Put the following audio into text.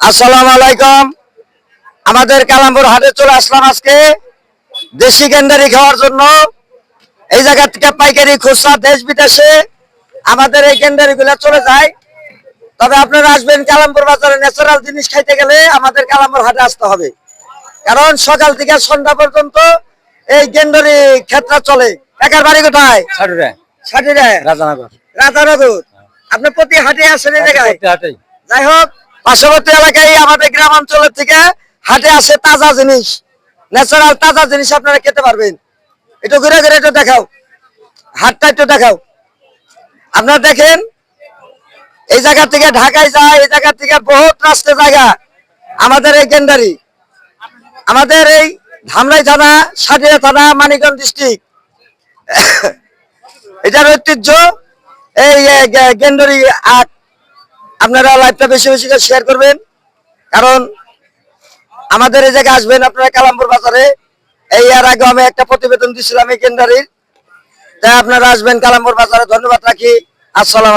আসসালামু আলাইকুম। আমাদের কালামপুর হাটে চলে আসলাম আজকে। দেশি গেন্ডারি খাওয়ার জন্য। এই জায়গা থেকে পাইকারি খুচরা দেশ বিদেশে আমাদের এই গেন্ডারি গুলা চলে যায়। তবে আপনারা আসবেন কালামপুর বাজারে ন্যাচারাল জিনিস খাইতে গেলে আমাদের কালামপুর হাটে আসতে হবে। কারণ সকাল থেকে সন্ধ্যা পর্যন্ত এই গেন্ডারি ক্ষেত্র চলে। একার বাড়ি কোথায়? ছাড়ুরে সাটিরে। রাজানগর। রাধানগর আপনি প্রতি হাটে আসেন এই জায়গায়? যাই হোক পার্শ্ববর্তী এলাকায় আমাদের গ্রাম অঞ্চলের থেকে হাটে আসে তাজা জিনিস। ন্যাচারাল তাজা জিনিস আপনারা খেতে পারবেন। একটু ঘুরে ঘুরে একটু দেখাও। হাটটা একটু দেখাও। আপনারা দেখেন, এই জায়গা থেকে ঢাকায় যায়, এই জায়গা থেকে বহুত রাস্তা জায়গা। আমাদের এই গেন্ডারি, আমাদের এই ধামলাই থানা, সাটিয়া থানা, মানিকগঞ্জ ডিস্ট্রিক্ট এটার ঐতিহ্য এই গেন্ডারি আখ। আপনারা লাইভটা বেশি বেশি করে শেয়ার করবেন। কারণ আমাদের এই জায়গায় আসবেন আপনারা কালামপুর বাজারে। এই এর আগে আমি একটা প্রতিবেদন দিছিলাম এই কেন্দ্রের। তাই আপনারা আসবেন কালামপুর বাজারে। ধন্যবাদ রাখি। আসসালাম